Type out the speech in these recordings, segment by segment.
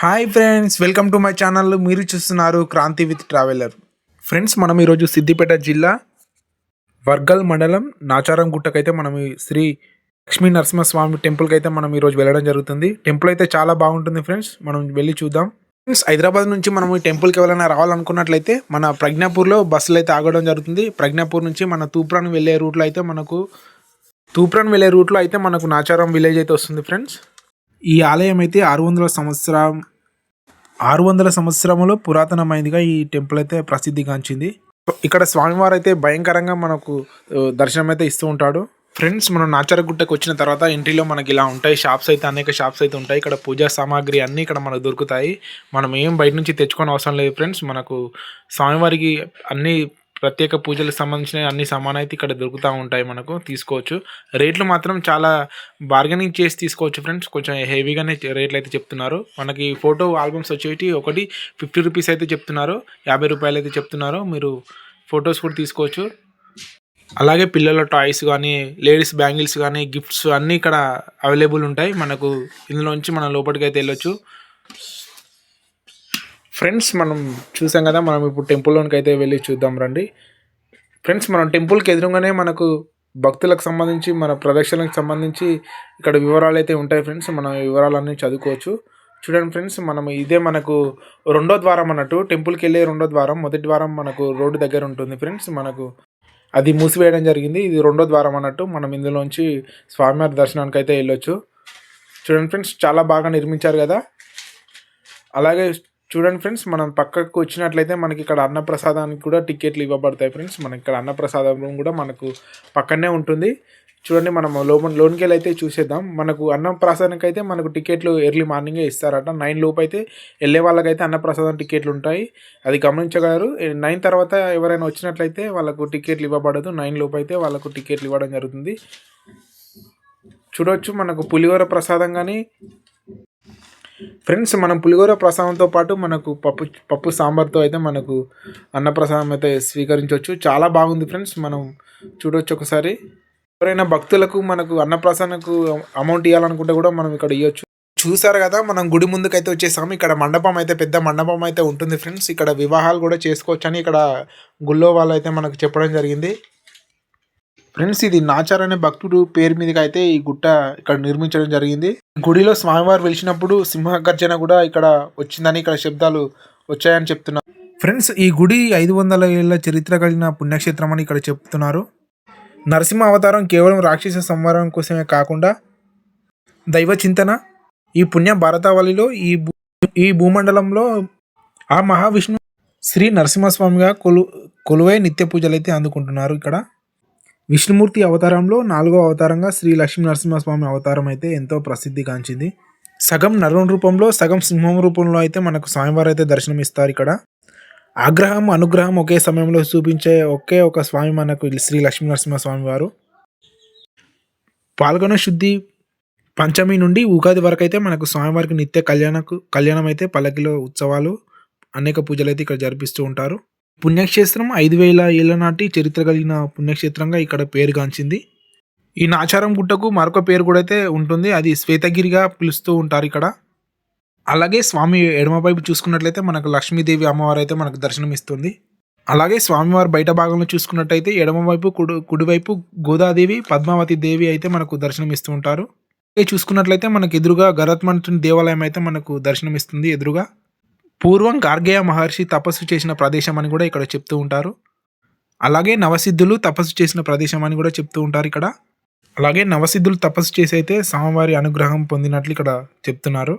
Hi friends welcome to my channel మీరు చూస్తున్నారు Kranti with traveller friends మనం ఈరోజు సిద్దిపేట జిల్లా వర్గల్ మండలం నాచారం గుట్టకైతే మనం శ్రీ లక్ష్మీ నరసింహస్వామి టెంపుల్కి అయితే మనం ఈరోజు వెళ్ళడం జరుగుతుంది. టెంపుల్ అయితే చాలా బాగుంటుంది ఫ్రెండ్స్ మనం వెళ్ళి చూద్దాం. ఫ్రెండ్స్ హైదరాబాద్ నుంచి మనం ఈ టెంపుల్కి ఎవరైనా రావాలనుకున్నట్లయితే మన ప్రజ్ఞాపూర్లో బస్సులు అయితే ఆగడం జరుగుతుంది. ప్రజ్ఞాపూర్ నుంచి మన తూప్రాన్ వెళ్ళే రూట్లో అయితే మనకు తూప్రాన్ వెళ్ళే రూట్లో అయితే మనకు నాచారం విలేజ్ అయితే వస్తుంది ఫ్రెండ్స్ ఈ ఆలయం అయితే ఆరు వందల సంవత్సరం ఆరు వందల సంవత్సరములో పురాతనమైనదిగా ఈ టెంపుల్ అయితే ప్రసిద్ధిగాంచింది. ఇక్కడ స్వామివారు అయితే భయంకరంగా మనకు దర్శనం అయితే ఇస్తూ ఉంటాడు. ఫ్రెండ్స్ మనం నాచారగుట్టకు వచ్చిన తర్వాత ఇంటిలో మనకి ఇలా ఉంటాయి షాప్స్ అయితే అనేక షాప్స్ అయితే ఉంటాయి. ఇక్కడ పూజా సామాగ్రి అన్నీ ఇక్కడ మనకు దొరుకుతాయి. మనం ఏం బయట నుంచి తెచ్చుకోని అవసరం లేదు ఫ్రెండ్స్. మనకు స్వామివారికి అన్ని ప్రత్యేక పూజలకు సంబంధించిన అన్ని సామాన్ అయితే ఇక్కడ దొరుకుతూ ఉంటాయి మనకు తీసుకోవచ్చు. రేట్లు మాత్రం చాలా బార్గెనింగ్ చేసి తీసుకోవచ్చు ఫ్రెండ్స్ కొంచెం హెవీగానే రేట్లు అయితే చెప్తున్నారు. మనకి ఫోటో ఆల్బమ్స్ వచ్చేటి ఒకటి ఫిఫ్టీ రూపీస్ అయితే చెప్తున్నారు. యాభై రూపాయలు అయితే చెప్తున్నారు. మీరు ఫొటోస్ కూడా తీసుకోవచ్చు. అలాగే పిల్లల టాయ్స్ కానీ లేడీస్ బ్యాంగిల్స్ కానీ గిఫ్ట్స్ అన్నీ ఇక్కడ అవైలబుల్ ఉంటాయి. మనకు ఇందులోంచి మనం లోపలికి అయితే వెళ్ళొచ్చు. ఫ్రెండ్స్ మనం చూసాం కదా మనం ఇప్పుడు టెంపుల్లోనికి అయితే వెళ్ళి చూద్దాం రండి. ఫ్రెండ్స్ మనం టెంపుల్కి ఎదురుగానే మనకు భక్తులకు సంబంధించి మన ప్రదక్షిణలకు సంబంధించి ఇక్కడ వివరాలు అయితే ఉంటాయి ఫ్రెండ్స్. మనం వివరాలన్నీ చదువుకోవచ్చు. చూడండి ఫ్రెండ్స్ మనం ఇదే మనకు రెండో ద్వారం అన్నట్టు టెంపుల్కి వెళ్ళే రెండో ద్వారం మొదటి ద్వారం మనకు రోడ్డు దగ్గర ఉంటుంది ఫ్రెండ్స్. మనకు అది మూసివేయడం జరిగింది. ఇది రెండో ద్వారం అన్నట్టు మనం ఇందులోంచి స్వామివారి దర్శనానికి అయితే వెళ్ళొచ్చు. చూడండి ఫ్రెండ్స్ చాలా బాగా నిర్మించారు కదా. అలాగే చూడండి ఫ్రెండ్స్ మనం పక్కకు వచ్చినట్లయితే మనకి ఇక్కడ అన్నప్రసాదానికి కూడా టికెట్లు ఇవ్వబడతాయి ఫ్రెండ్స్. మనకి ఇక్కడ అన్నప్రసాదం రూమ్ కూడా మనకు పక్కనే ఉంటుంది. చూడండి మనం లోపల లోన్కి వెళ్ళి అయితే చూసేద్దాం. మనకు అన్నప్రసాదానికి అయితే మనకు టికెట్లు ఎర్లీ మార్నింగే ఇస్తారట. నైన్ లోపు అయితే వెళ్ళే వాళ్ళకైతే అన్నప్రసాదం టికెట్లు ఉంటాయి. అది గమనించగలరు. నైన్ తర్వాత ఎవరైనా వచ్చినట్లయితే వాళ్ళకు టికెట్లు ఇవ్వబడదు. నైన్ లోపు అయితే వాళ్ళకు టికెట్లు ఇవ్వడం జరుగుతుంది. చూడవచ్చు మనకు పులిహోర ప్రసాదం కానీ ఫ్రెండ్స్ మనం పులిహోర ప్రసాదంతో పాటు మనకు పప్పు పప్పు సాంబార్తో అయితే మనకు అన్నప్రసాదం అయితే స్వీకరించవచ్చు. చాలా బాగుంది ఫ్రెండ్స్ మనం చూడొచ్చు ఒకసారి. ఎవరైనా భక్తులకు మనకు అన్నప్రసాదకు అమౌంట్ ఇవ్వాలనుకుంటే కూడా మనం ఇక్కడ ఇవ్వచ్చు చూసారు కదా మనం గుడి ముందుకు అయితే వచ్చేసాము. ఇక్కడ మండపం అయితే పెద్ద మండపం అయితే ఉంటుంది ఫ్రెండ్స్. ఇక్కడ వివాహాలు కూడా చేసుకోవచ్చు అని ఇక్కడ గుళ్ళో వాళ్ళు అయితే మనకు చెప్పడం జరిగింది. ఫ్రెండ్స్ ఇది నాచార్ అనే భక్తుడు పేరు మీదకి అయితే ఈ గుట్ట ఇక్కడ నిర్మించడం జరిగింది. గుడిలో స్వామివారు వెలిచినప్పుడు సింహగర్జన కూడా ఇక్కడ వచ్చిందని ఇక్కడ శబ్దాలు వచ్చాయని చెప్తున్నారు. ఫ్రెండ్స్ ఈ గుడి ఐదు వందల ఏళ్ళ చరిత్ర కలిగిన పుణ్యక్షేత్రం అని ఇక్కడ చెప్తున్నారు. నరసింహ అవతారం కేవలం రాక్షస సంవరం కోసమే కాకుండా దైవ చింతన ఈ పుణ్య భారతావళిలో ఈ భూ ఈ భూమండలంలో ఆ మహావిష్ణు శ్రీ నరసింహస్వామిగా కొలు కొలువై నిత్య పూజలు అయితే అందుకుంటున్నారు ఇక్కడ. విష్ణుమూర్తి అవతారంలో నాలుగో అవతారంగా శ్రీ లక్ష్మీ నరసింహస్వామి అవతారం అయితే ఎంతో ప్రసిద్ధిగాంచింది సగం నరం రూపంలో సగం సింహం రూపంలో అయితే మనకు స్వామివారు అయితే దర్శనమిస్తారు ఇక్కడ. ఆగ్రహం అనుగ్రహం ఒకే సమయంలో చూపించే ఒకే ఒక స్వామి మనకు శ్రీ లక్ష్మీ నరసింహస్వామి వారు. పాల్గొన శుద్ధి పంచమి నుండి ఉగాది వరకు అయితే మనకు స్వామివారికి నిత్య కళ్యాణకు కళ్యాణం అయితే పల్లకిలో ఉత్సవాలు అనేక పూజలు అయితే ఇక్కడ జరిపిస్తూ ఉంటారు. పుణ్యక్షేత్రం ఐదు వేల ఏళ్ళ నాటి చరిత్ర కలిగిన పుణ్యక్షేత్రంగా ఇక్కడ పేరుగాంచింది ఈ నాచారం గుట్టకు మరొక పేరు కూడా అయితే ఉంటుంది. అది శ్వేతగిరిగా పిలుస్తూ ఉంటారు ఇక్కడ. అలాగే స్వామి ఎడమవైపు చూసుకున్నట్లయితే మనకు లక్ష్మీదేవి అమ్మవారు అయితే మనకు దర్శనం ఇస్తుంది అలాగే స్వామివారి బయట భాగంలో చూసుకున్నట్టయితే ఎడమవైపు కుడు కుడి కుడివైపు గోదాదేవి పద్మావతి దేవి అయితే మనకు దర్శనం ఇస్తూ ఉంటారు చూసుకున్నట్లయితే మనకు ఎదురుగా గరత్మంతుని దేవాలయం అయితే మనకు దర్శనం ఇస్తుంది ఎదురుగా. పూర్వం గార్గేయ మహర్షి తపస్సు చేసిన ప్రదేశం అని కూడా ఇక్కడ చెప్తూ ఉంటారు. అలాగే నవసిద్ధులు తపస్సు చేసిన ప్రదేశం అని కూడా చెప్తూ ఉంటారు ఇక్కడ. అలాగే నవసిద్ధులు తపస్సు చేసి అయితే స్వామివారి అనుగ్రహం పొందినట్లు ఇక్కడ చెప్తున్నారు.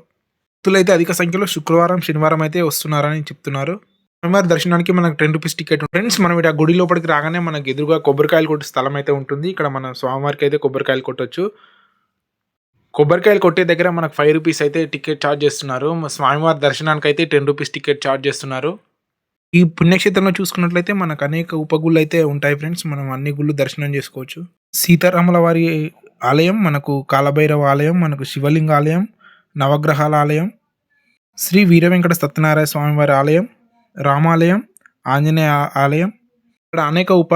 భక్తులైతే అధిక సంఖ్యలో శుక్రవారం శనివారం అయితే వస్తున్నారని చెప్తున్నారు. స్వామివారి దర్శనానికి మనకు టెన్ రూపీస్ టికెట్ ఫ్రెండ్స్ మనం ఇక్కడ గుడి లోపలికి రాగానే మనకు ఎదురుగా కొబ్బరికాయలు కొట్టే స్థలం అయితే ఉంటుంది. ఇక్కడ మన స్వామివారికి అయితే కొబ్బరికాయలు కొట్టొచ్చు. కొబ్బరికాయలు కొట్టే దగ్గర మనకు ఫైవ్ రూపీస్ అయితే టికెట్ ఛార్జ్ చేస్తున్నారు. స్వామివారి దర్శనానికి అయితే టెన్ రూపీస్ టికెట్ ఛార్జ్ చేస్తున్నారు. ఈ పుణ్యక్షేత్రంలో చూసుకున్నట్లయితే మనకు అనేక ఉపగుళ్ళు అయితే ఉంటాయి ఫ్రెండ్స్ మనం అన్ని గుళ్ళు దర్శనం చేసుకోవచ్చు. సీతారాముల వారి ఆలయం మనకు కాలభైరవ ఆలయం మనకు శివలింగ ఆలయం నవగ్రహాల ఆలయం శ్రీ వీర వెంకట సత్యనారాయణ స్వామివారి ఆలయం రామాలయం ఆంజనేయ ఆలయం. ఇక్కడ అనేక ఉప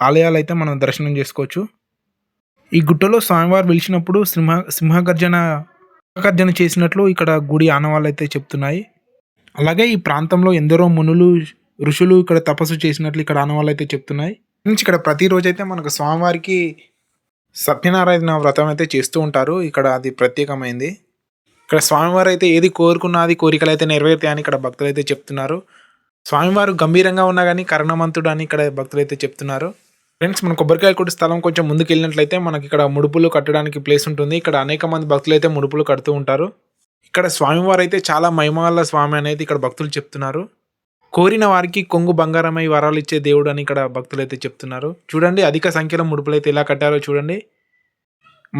ఆలయాలు అయితే మనం దర్శనం చేసుకోవచ్చు. ఈ గుట్టలో స్వామివారు వెలిచినప్పుడు సింహ సింహగర్జన సింహగర్జన చేసినట్లు ఇక్కడ గుడి ఆనవాళ్ళు అయితే చెప్తున్నాయి. అలాగే ఈ ప్రాంతంలో ఎందరో మునులు ఋషులు ఇక్కడ తపస్సు చేసినట్లు ఇక్కడ ఆనవాళ్ళు అయితే చెప్తున్నాయి. నుంచి ఇక్కడ ప్రతిరోజు అయితే మనకు స్వామివారికి సత్యనారాయణ వ్రతం అయితే చేస్తూ ఉంటారు. ఇక్కడ అది ప్రత్యేకమైంది. ఇక్కడ స్వామివారు అయితే ఏది కోరుకున్నది కోరికలు అయితే నెరవేరుతాయని ఇక్కడ భక్తులు అయితే చెప్తున్నారు. స్వామివారు గంభీరంగా ఉన్నా కానీ కరుణమంతుడు అని ఇక్కడ భక్తులు అయితే చెప్తున్నారు. ఫ్రెండ్స్ మన కొబ్బరికాయ కొట్టి స్థలం కొంచెం ముందుకు వెళ్ళినట్లయితే మనకి ఇక్కడ ముడుపులు కట్టడానికి ప్లేస్ ఉంటుంది. ఇక్కడ అనేక మంది భక్తులు అయితే ముడుపులు కడుతూ ఉంటారు. ఇక్కడ స్వామివారు అయితే చాలా మహిమగల స్వామి అనేది ఇక్కడ భక్తులు చెప్తున్నారు. కోరిన వారికి కొంగు బంగారమై వరాలు ఇచ్చే దేవుడు అని ఇక్కడ భక్తులు అయితే చెప్తున్నారు. చూడండి అధిక సంఖ్యలో ముడుపులు అయితే ఎలా కట్టారో చూడండి.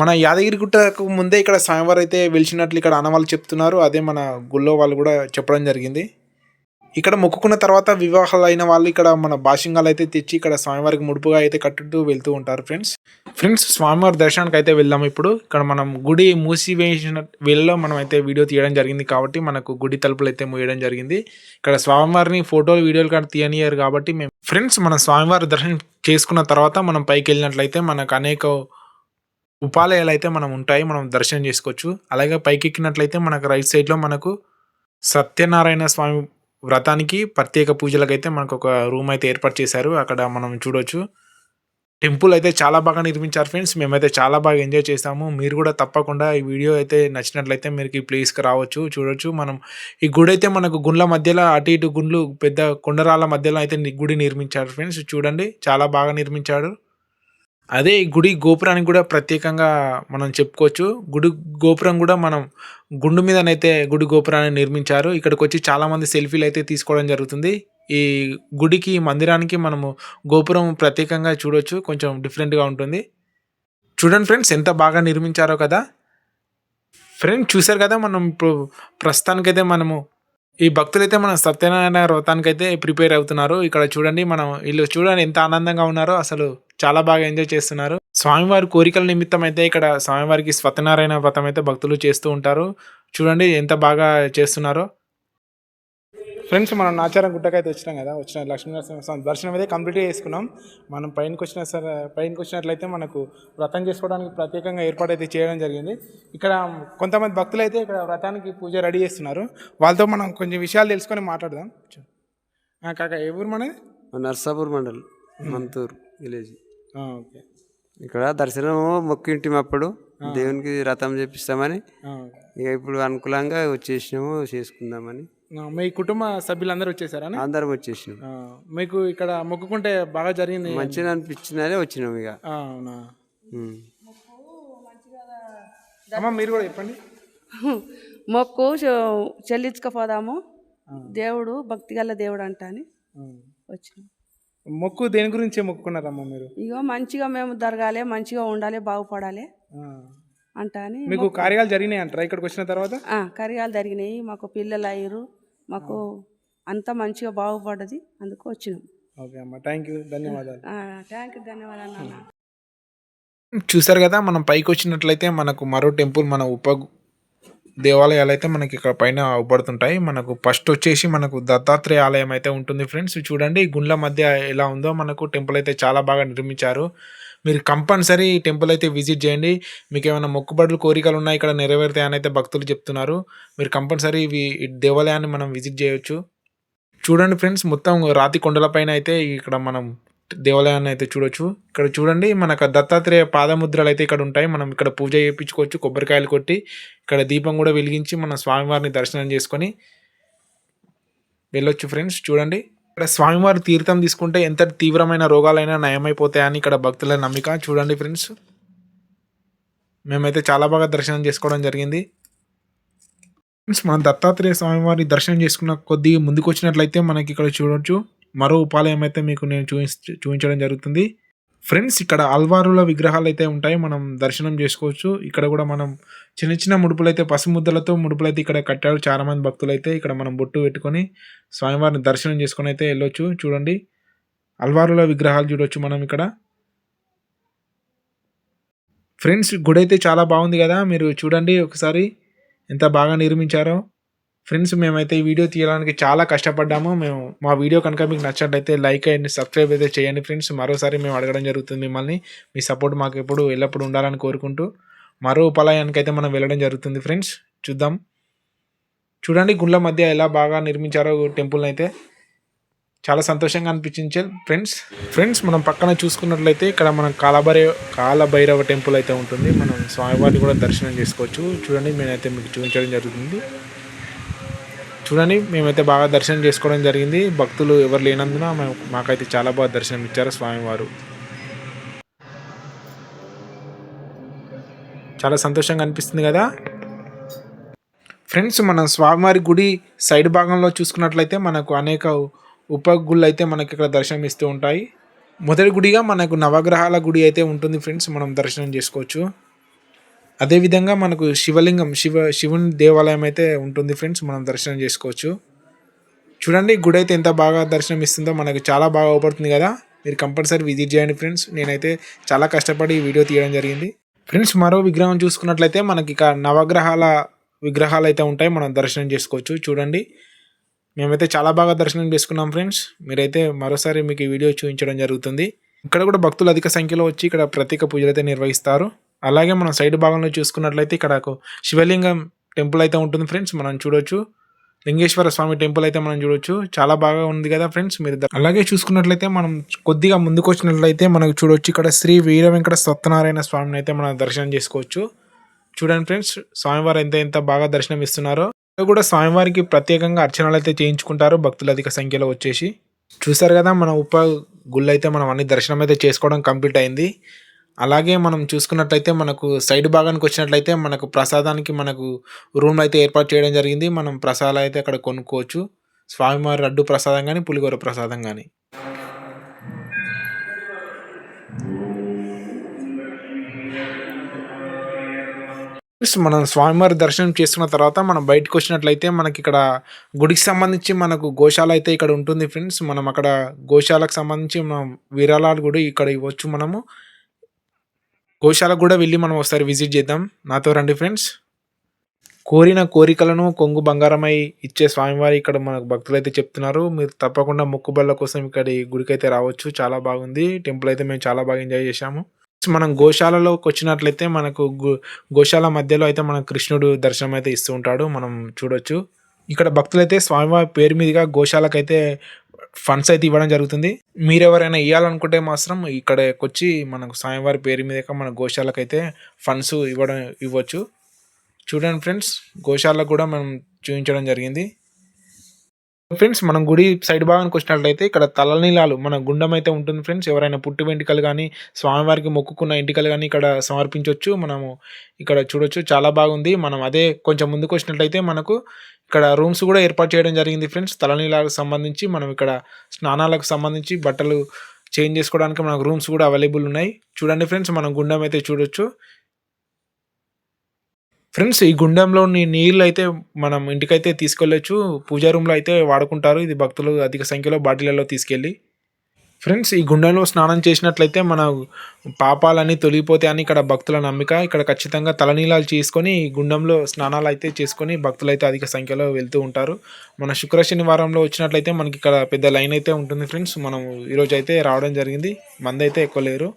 మన యాదగిరి గుట్టకు ముందే ఇక్కడ స్వామివారు అయితే వెలిచినట్లు ఇక్కడ ఆనవాళ్ళు చెప్తున్నారు. అదే మన గుళ్ళో వాళ్ళు కూడా చెప్పడం జరిగింది. ఇక్కడ మొక్కుకున్న తర్వాత వివాహాలు అయిన వాళ్ళు ఇక్కడ మన భాషింగాలు అయితే తెచ్చి ఇక్కడ స్వామివారికి ముడుపుగా అయితే కట్టుతూ వెళ్తూ ఉంటారు ఫ్రెండ్స్ ఫ్రెండ్స్ స్వామివారి దర్శనానికి అయితే వెళ్దాం ఇప్పుడు. ఇక్కడ మనం గుడి మూసివేసిన వేళలో మనం అయితే వీడియో తీయడం జరిగింది కాబట్టి మనకు గుడి తలుపులు అయితే మూయడం జరిగింది. ఇక్కడ స్వామివారిని ఫోటోలు వీడియోలు కానీ తీయనియారు కాబట్టి మేము ఫ్రెండ్స్ మనం స్వామివారి దర్శనం చేసుకున్న తర్వాత మనం పైకి వెళ్ళినట్లయితే మనకు అనేక ఉపాలయాలు అయితే మనం ఉంటాయి మనం దర్శనం చేసుకోవచ్చు. అలాగే పైకి ఎక్కినట్లయితే మనకు రైట్ సైడ్లో మనకు సత్యనారాయణ స్వామి వ్రతానికి ప్రత్యేక పూజలకు అయితే మనకు ఒక రూమ్ అయితే ఏర్పాటు చేశారు. అక్కడ మనం చూడొచ్చు. టెంపుల్ అయితే చాలా బాగా నిర్మించారు ఫ్రెండ్స్. మేమైతే చాలా బాగా ఎంజాయ్ చేసాము. మీరు కూడా తప్పకుండా ఈ వీడియో అయితే నచ్చినట్లయితే మీరు ఈ ప్లేస్కి రావచ్చు చూడొచ్చు. మనం ఈ గుడి అయితే మనకు గుండ్ల మధ్యలో అటు ఇటు గుండ్లు పెద్ద కొండరాల మధ్యలో అయితే గుడి నిర్మించారు ఫ్రెండ్స్. చూడండి చాలా బాగా నిర్మించాడు అదే ఈ గుడి గోపురానికి కూడా ప్రత్యేకంగా మనం చెప్పుకోవచ్చు. గుడి గోపురం కూడా మనం గుండు మీదనైతే గుడి గోపురాన్ని నిర్మించారు. ఇక్కడికి వచ్చి చాలామంది సెల్ఫీలు అయితే తీసుకోవడం జరుగుతుంది. ఈ గుడికి ఈ మందిరానికి మనము గోపురం ప్రత్యేకంగా చూడొచ్చు. కొంచెం డిఫరెంట్గా ఉంటుంది. చూడండి ఫ్రెండ్స్ ఎంత బాగా నిర్మించారో కదా. ఫ్రెండ్స్ చూశారు కదా మనం ఇప్పుడు ప్రస్తుతానికైతే మనము ఈ భక్తులైతే మన సత్యనారాయణ వ్రతానికైతే ప్రిపేర్ అవుతున్నారు. ఇక్కడ చూడండి మనం వీళ్ళు చూడండి ఎంత ఆనందంగా ఉన్నారో అసలు. చాలా బాగా ఎంజాయ్ చేస్తున్నారు. స్వామివారి కోరికల నిమిత్తం అయితే ఇక్కడ స్వామివారికి సత్యనారాయణ వ్రతం అయితే భక్తులు చేస్తూ ఉంటారు. చూడండి ఎంత బాగా చేస్తున్నారో. ఫ్రెండ్స్ మనం నాచారం గుట్టకి అయితే వచ్చినాం కదా వచ్చిన లక్ష్మీనరసింహ స్వామి దర్శనం అయితే కంప్లీట్గా చేసుకున్నాం. మనం పైనకి వచ్చిన సరే పైనకి వచ్చినట్లయితే మనకు వ్రతం చేసుకోవడానికి ప్రత్యేకంగా ఏర్పాటు అయితే చేయడం జరిగింది. ఇక్కడ కొంతమంది భక్తులు అయితే ఇక్కడ వ్రతానికి పూజ రెడీ చేస్తున్నారు. వాళ్ళతో మనం కొంచెం విషయాలు తెలుసుకొని మాట్లాడదాం. కాక ఏ ఊరు మనది? నర్సాపూర్ మండల్ మంతూర్ విలేజ్. ఓకే. ఇక్కడ దర్శనం మొక్కింటి అప్పుడు దేవునికి రథం చేపిస్తామని ఇక ఇప్పుడు అనుకూలంగా వచ్చేసినాము చేసుకుందామని. మీ కుటుంబ సభ్యులందరూ వచ్చేసారా అందరం వచ్చేసినాం. మీకు ఇక్కడ మొక్కుకుంటే బాగా జరిగింది మంచిగా అనిపించిందనే వచ్చినాం ఇక. అవునా. అమ్మ మీరు కూడా చెప్పండి. మొక్కు చెల్లించకపోదాము. దేవుడు భక్తిగల దేవుడు అంట అని వచ్చినాం. మొక్కు దేని గురించి మొక్కుకున్నారమ్మ మీరు? ఇగో మంచిగా మేము జరగాలి మంచిగా ఉండాలి బాగుపడాలి. అంట అని మీకు కార్యాలు జరిగినాయి అంటారా ఇక్కడికి వచ్చిన తర్వాత? ఆ, కార్యాలు జరిగినాయి. మాకు పిల్లలు అయ్యారు. మాకు అంతా మంచిగా బాగుపడ్డది. అందుకు వచ్చినాం. ఓకే అమ్మ. థ్యాంక్ యూ ధన్యవాదాలు. థ్యాంక్ యూ ధన్యవాదాలు నాన్న. చూసారు కదా మనం పైకి వచ్చినట్లయితే మనకు మరో టెంపుల్ మన ఉప దేవాలయాలు అయితే మనకి ఇక్కడ పైన అవుపడుతుంటాయి. మనకు ఫస్ట్ వచ్చేసి మనకు దత్తాత్రేయ ఆలయం అయితే ఉంటుంది ఫ్రెండ్స్. చూడండి గుండ్ల మధ్య ఎలా ఉందో మనకు టెంపుల్ అయితే చాలా బాగా నిర్మించారు. మీరు కంపల్సరీ టెంపుల్ అయితే విజిట్ చేయండి. మీకు ఏమైనా మొక్కుబడులు కోరికలు ఉన్నాయి ఇక్కడ నెరవేరుతాయని అయితే భక్తులు చెప్తున్నారు. మీరు కంపల్సరీ ఇవి దేవాలయాన్ని మనం విజిట్ చేయొచ్చు. చూడండి ఫ్రెండ్స్ మొత్తం రాతి కొండలపైన అయితే ఇక్కడ మనం దేవాలయాన్ని అయితే చూడొచ్చు. ఇక్కడ చూడండి మనకు దత్తాత్రేయ పాదముద్రలు అయితే ఇక్కడ ఉంటాయి. మనం ఇక్కడ పూజ చేయించుకోవచ్చు కొబ్బరికాయలు కొట్టి ఇక్కడ దీపం కూడా వెలిగించి మన స్వామివారిని దర్శనం చేసుకొని వెళ్ళొచ్చు ఫ్రెండ్స్ చూడండి. ఇక్కడ స్వామివారి తీర్థం తీసుకుంటే ఎంత తీవ్రమైన రోగాలైనా నయమైపోతాయని ఇక్కడ భక్తుల నమ్మిక చూడండి ఫ్రెండ్స్. మేమైతే చాలా బాగా దర్శనం చేసుకోవడం జరిగింది. ఫ్రెండ్స్ మన దత్తాత్రేయ స్వామివారి దర్శనం చేసుకున్న కొద్దిగా ముందుకు వచ్చినట్లయితే మనకి ఇక్కడ చూడొచ్చు. మరో ఉపాలయం అయితే మీకు నేను చూపించ చూపించడం జరుగుతుంది. ఫ్రెండ్స్ ఇక్కడ అల్వారుల విగ్రహాలు అయితే ఉంటాయి. మనం దర్శనం చేసుకోవచ్చు. ఇక్కడ కూడా మనం చిన్న చిన్న ముడుపులు అయితే పసిముద్దలతో ముడుపులు అయితే ఇక్కడ కట్టారు. చాలా మంది భక్తులు అయితే ఇక్కడ మనం బొట్టు పెట్టుకొని స్వామివారిని దర్శనం చేసుకొని అయితే వెళ్ళొచ్చు. చూడండి. అల్వారుల విగ్రహాలు చూడొచ్చు మనం ఇక్కడ. ఫ్రెండ్స్ గుడి అయితే చాలా బాగుంది కదా. మీరు చూడండి ఒకసారి ఎంత బాగా నిర్మించారో. ఫ్రెండ్స్ మేమైతే ఈ వీడియో తీయడానికి చాలా కష్టపడ్డాము. మేము మా వీడియో కనుక మీకు నచ్చినట్లయితే లైక్ అయ్యండి సబ్స్క్రైబ్ అయితే చేయండి ఫ్రెండ్స్. మరోసారి మేము అడగడం జరుగుతుంది మిమ్మల్ని. మీ సపోర్ట్ మాకు ఎప్పుడు ఎల్లప్పుడూ ఉండాలని కోరుకుంటూ మరో ఉపాలయానికి అయితే మనం వెళ్ళడం జరుగుతుంది ఫ్రెండ్స్. చూద్దాం. చూడండి గుండ్ల మధ్య ఎలా బాగా నిర్మించారో టెంపుల్ని అయితే. చాలా సంతోషంగా అనిపించింది ఫ్రెండ్స్. ఫ్రెండ్స్ మనం పక్కన చూసుకున్నట్లయితే ఇక్కడ మనం కాలభైరవ కాలభైరవ టెంపుల్ అయితే ఉంటుంది. మనం స్వామివారిని కూడా దర్శనం చేసుకోవచ్చు. చూడండి నేనైతే మీకు చూపించడం జరుగుతుంది. చూడండి మేమైతే బాగా దర్శనం చేసుకోవడం జరిగింది. భక్తులు ఎవరు లేనందున మేము మాకైతే చాలా బాగా దర్శనం ఇచ్చారు స్వామివారు. చాలా సంతోషంగా అనిపిస్తుంది కదా? ఫ్రెండ్స్ మనం స్వామివారి గుడి సైడ్ భాగంలో చూసుకున్నట్లయితే మనకు అనేక ఉపగుళ్ళు అయితే మనకి ఇక్కడ దర్శనం ఇస్తూ ఉంటాయి. మొదటి గుడిగా మనకు నవగ్రహాల గుడి అయితే ఉంటుంది ఫ్రెండ్స్ మనం దర్శనం చేసుకోవచ్చు. అదేవిధంగా మనకు శివలింగం శివ శివుని దేవాలయం అయితే ఉంటుంది ఫ్రెండ్స్ మనం దర్శనం చేసుకోవచ్చు. చూడండి గుడి అయితే ఎంత బాగా దర్శనం ఇస్తుందో మనకు చాలా బాగా అవపడుతుంది కదా. మీరు కంపల్సరీ విజిట్ చేయండి ఫ్రెండ్స్. నేనైతే చాలా కష్టపడి ఈ వీడియో తీయడం జరిగింది. ఫ్రెండ్స్ మరో విగ్రహం చూసుకున్నట్లయితే మనకి ఇక నవగ్రహాల విగ్రహాలు అయితే ఉంటాయి మనం దర్శనం చేసుకోవచ్చు. చూడండి మేమైతే చాలా బాగా దర్శనం చేసుకున్నాం ఫ్రెండ్స్. మీరైతే మరోసారి మీకు ఈ వీడియో చూపించడం జరుగుతుంది. ఇక్కడ కూడా భక్తులు అధిక సంఖ్యలో వచ్చి ఇక్కడ ప్రత్యేక పూజలు అయితే నిర్వహిస్తారు. అలాగే మనం సైడ్ భాగంలో చూసుకున్నట్లయితే ఇక్కడ ఒక శివలింగం టెంపుల్ అయితే ఉంటుంది ఫ్రెండ్స్ మనం చూడొచ్చు. లింగేశ్వర స్వామి టెంపుల్ అయితే మనం చూడొచ్చు. చాలా బాగా ఉంది కదా ఫ్రెండ్స్ మీరు అలాగే చూసుకున్నట్లయితే మనం కొద్దిగా ముందుకు వచ్చినట్లయితే మనకు చూడొచ్చు. ఇక్కడ శ్రీ వీర వెంకట సత్యనారాయణ స్వామిని అయితే మనం దర్శనం చేసుకోవచ్చు. చూడండి ఫ్రెండ్స్ స్వామివారు ఎంత ఎంత బాగా దర్శనం ఇస్తున్నారో. కూడా స్వామివారికి ప్రత్యేకంగా అర్చనలు అయితే చేయించుకుంటారు భక్తులు అధిక సంఖ్యలో వచ్చేసి. చూసారు కదా మన ఉప గుళ్ళు అయితే మనం అన్ని దర్శనం అయితే చేసుకోవడం కంప్లీట్ అయింది. అలాగే మనం చూసుకున్నట్లయితే మనకు సైడ్ భాగానికి వచ్చినట్లయితే మనకు ప్రసాదానికి మనకు రూమ్ అయితే ఏర్పాటు చేయడం జరిగింది. మనం ప్రసాదాలు అయితే అక్కడ కొనుక్కోవచ్చు. స్వామివారి లడ్డు ప్రసాదం కానీ పులిగోర ప్రసాదం కానీ మనం స్వామివారి దర్శనం చేసుకున్న తర్వాత మనం బయటకు వచ్చినట్లయితే మనకి ఇక్కడ గుడికి సంబంధించి మనకు గోశాల అయితే ఇక్కడ ఉంటుంది ఫ్రెండ్స్. మనం అక్కడ గోశాలకు సంబంధించి మనం విరాళాలు కూడా ఇక్కడ ఇవ్వచ్చు మనము. గోశాలకు కూడా వెళ్ళి మనం ఒకసారి విజిట్ చేద్దాం. నాతో రండి ఫ్రెండ్స్. కోరిన కోరికలను కొంగు బంగారమై ఇచ్చే స్వామివారి ఇక్కడ మనకు భక్తులు అయితే చెప్తున్నారు. మీరు తప్పకుండా మొక్కుబళ్ళ కోసం ఇక్కడ ఈ గుడికి అయితే రావచ్చు. చాలా బాగుంది. టెంపుల్ అయితే మేము చాలా బాగా ఎంజాయ్ చేశాము. మనం గోశాలలోకి వచ్చినట్లయితే మనకు గో- గోశాల మధ్యలో అయితే మన కృష్ణుడు దర్శనం అయితే ఇస్తూ ఉంటాడు. మనం చూడొచ్చు. ఇక్కడ భక్తులైతే స్వామివారి పేరు మీదుగా గోశాలకైతే ఫండ్స్ అయితే ఇవ్వడం జరుగుతుంది. మీరు ఎవరైనా ఇవ్వాలనుకుంటే మాత్రం ఇక్కడకి వచ్చి మనకు స్వామివారి పేరు మీద మన గోశాలకైతే ఫండ్స్ ఇవ్వడం ఇవ్వచ్చు. చూడండి ఫ్రెండ్స్ గోశాలకు కూడా మనం చూపించడం జరిగింది. ఫ్రెండ్స్ మనం గుడి సైడ్ భాగానికి వచ్చినట్లయితే ఇక్కడ తలనీలాలు మన గుండం అయితే ఉంటుంది ఫ్రెండ్స్ ఎవరైనా పుట్టి వెంటికలు కానీ స్వామివారికి మొక్కుకున్న ఎంటికలు కానీ ఇక్కడ సమర్పించవచ్చు మనము ఇక్కడ చూడొచ్చు. చాలా బాగుంది. మనం అదే కొంచెం ముందుకు వచ్చినట్లయితే మనకు ఇక్కడ రూమ్స్ కూడా ఏర్పాటు చేయడం జరిగింది ఫ్రెండ్స్ తలనీలాలకు సంబంధించి మనం ఇక్కడ స్నానాలకు సంబంధించి బట్టలు చేంజ్ చేసుకోవడానికి మనకు రూమ్స్ కూడా అవైలబుల్ ఉన్నాయి. చూడండి ఫ్రెండ్స్ మనం గుండం అయితే చూడొచ్చు. ఫ్రెండ్స్ ఈ గుండంలోని నీళ్ళు అయితే మనం ఇంటికైతే తీసుకెళ్ళొచ్చు. పూజా రూమ్లో అయితే వాడుకుంటారు. ఇది భక్తులు అధిక సంఖ్యలో బాటిళ్ళలో తీసుకెళ్ళి. ఫ్రెండ్స్ ఈ గుండంలో స్నానం చేసినట్లయితే మన పాపాలన్నీ తొలగిపోతాయి అని ఇక్కడ భక్తుల నమ్మిక. ఇక్కడ ఖచ్చితంగా తలనీలాలు చేసుకొని ఈ గుండంలో స్నానాలు అయితే చేసుకొని భక్తులు అయితే అధిక సంఖ్యలో వెళ్తూ ఉంటారు. మన శుక్ర శనివారంలో వచ్చినట్లయితే మనకి ఇక్కడ పెద్ద లైన్ అయితే ఉంటుంది ఫ్రెండ్స్. మనం ఈరోజు అయితే రావడం జరిగింది. మంది అయితే ఎక్కువ లేరు.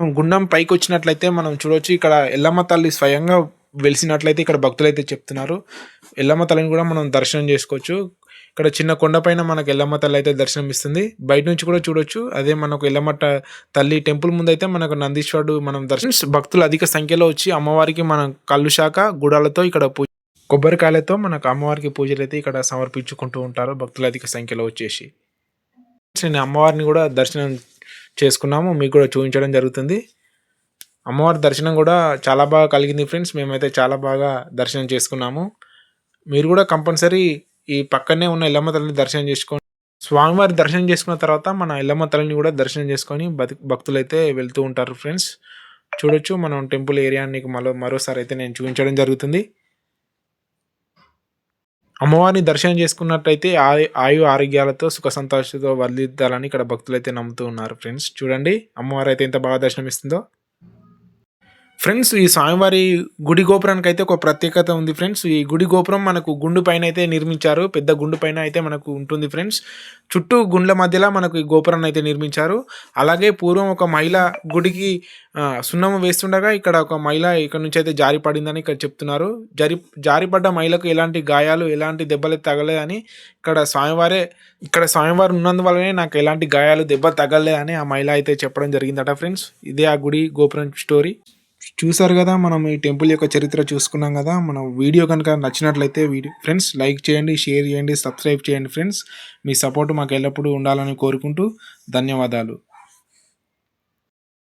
గుండం పైకి వచ్చినట్లయితే మనం చూడవచ్చు ఇక్కడ ఎల్లమ్మ తల్లి స్వయంగా వెలిసినట్లయితే ఇక్కడ భక్తులు అయితే చెప్తున్నారు. ఎల్లమ్మ తల్లిని కూడా మనం దర్శనం చేసుకోవచ్చు. ఇక్కడ చిన్న కొండపైన మనకు ఎల్లమ్మ తల్లి అయితే దర్శనం ఇస్తుంది. బయట నుంచి కూడా చూడొచ్చు. అదే మనకు ఎల్లమ్మ తల్లి టెంపుల్ ముందు అయితే మనకు నందీశ్వరుడు మనం దర్శనం భక్తులు అధిక సంఖ్యలో వచ్చి అమ్మవారికి మనం కళ్ళు శాఖ గుడాలతో ఇక్కడ పూజ కొబ్బరికాయలతో మనకు అమ్మవారికి పూజలు అయితే ఇక్కడ సమర్పించుకుంటూ ఉంటారు. భక్తులు అధిక సంఖ్యలో వచ్చేసి. నేను అమ్మవారిని కూడా దర్శనం చేసుకున్నాము. మీకు కూడా చూపించడం జరుగుతుంది. అమ్మవారి దర్శనం కూడా చాలా బాగా కలిగింది ఫ్రెండ్స్. మేమైతే చాలా బాగా దర్శనం చేసుకున్నాము. మీరు కూడా కంపల్సరీ ఈ పక్కనే ఉన్న ఎల్లమ్మ తల్లిని దర్శనం చేసుకోండి స్వామివారి దర్శనం చేసుకున్న తర్వాత మన ఎల్లమ్మ తల్లిని కూడా దర్శనం చేసుకొని బతి భక్తులు అయితే వెళ్తూ ఉంటారు ఫ్రెండ్స్. చూడొచ్చు మనం టెంపుల్ ఏరియా నీకు మరో మరోసారి అయితే నేను చూపించడం జరుగుతుంది. అమ్మవారిని దర్శనం చేసుకున్నట్టయితే ఆయు ఆయు ఆరోగ్యాలతో సుఖ సంతోషంతో వర్ధిల్లాలని ఇక్కడ భక్తులు అయితే నమ్ముతూ ఉన్నారు ఫ్రెండ్స్. చూడండి అమ్మవారు అయితే ఎంత బాగా దర్శనం ఇస్తుందో ఫ్రెండ్స్ ఈ స్వామివారి గుడి గోపురానికి అయితే ఒక ప్రత్యేకత ఉంది ఫ్రెండ్స్. ఈ గుడి గోపురం మనకు గుండు పైన అయితే నిర్మించారు. పెద్ద గుండు పైన అయితే మనకు ఉంటుంది ఫ్రెండ్స్. చుట్టూ గుండ్ల మధ్యలో మనకు ఈ గోపురాన్ని అయితే నిర్మించారు. అలాగే పూర్వం ఒక మహిళ గుడికి సున్నము వేస్తుండగా ఇక్కడ ఒక మహిళ ఇక్కడ నుంచి అయితే జారి పడిందని ఇక్కడ చెప్తున్నారు. జారి జారిపడ్డ మహిళకు ఎలాంటి గాయాలు ఎలాంటి దెబ్బలు తగలేదని ఇక్కడ స్వామివారే ఇక్కడ స్వామివారు ఉన్నందువల్లనే నాకు ఎలాంటి గాయాలు దెబ్బ తగలేదని ఆ మహిళ అయితే చెప్పడం జరిగిందట ఫ్రెండ్స్. ఇదే ఆ గుడి గోపురం స్టోరీ. చూసారు కదా మనం ఈ టెంపుల్ యొక్క చరిత్ర చూసుకున్నాం కదా మన వీడియో కనుక నచ్చినట్లయితే వీడియో ఫ్రెండ్స్ లైక్ చేయండి షేర్ చేయండి సబ్స్క్రైబ్ చేయండి ఫ్రెండ్స్. మీ సపోర్ట్ మాకు ఎల్లప్పుడూ ఉండాలని కోరుకుంటూ ధన్యవాదాలు.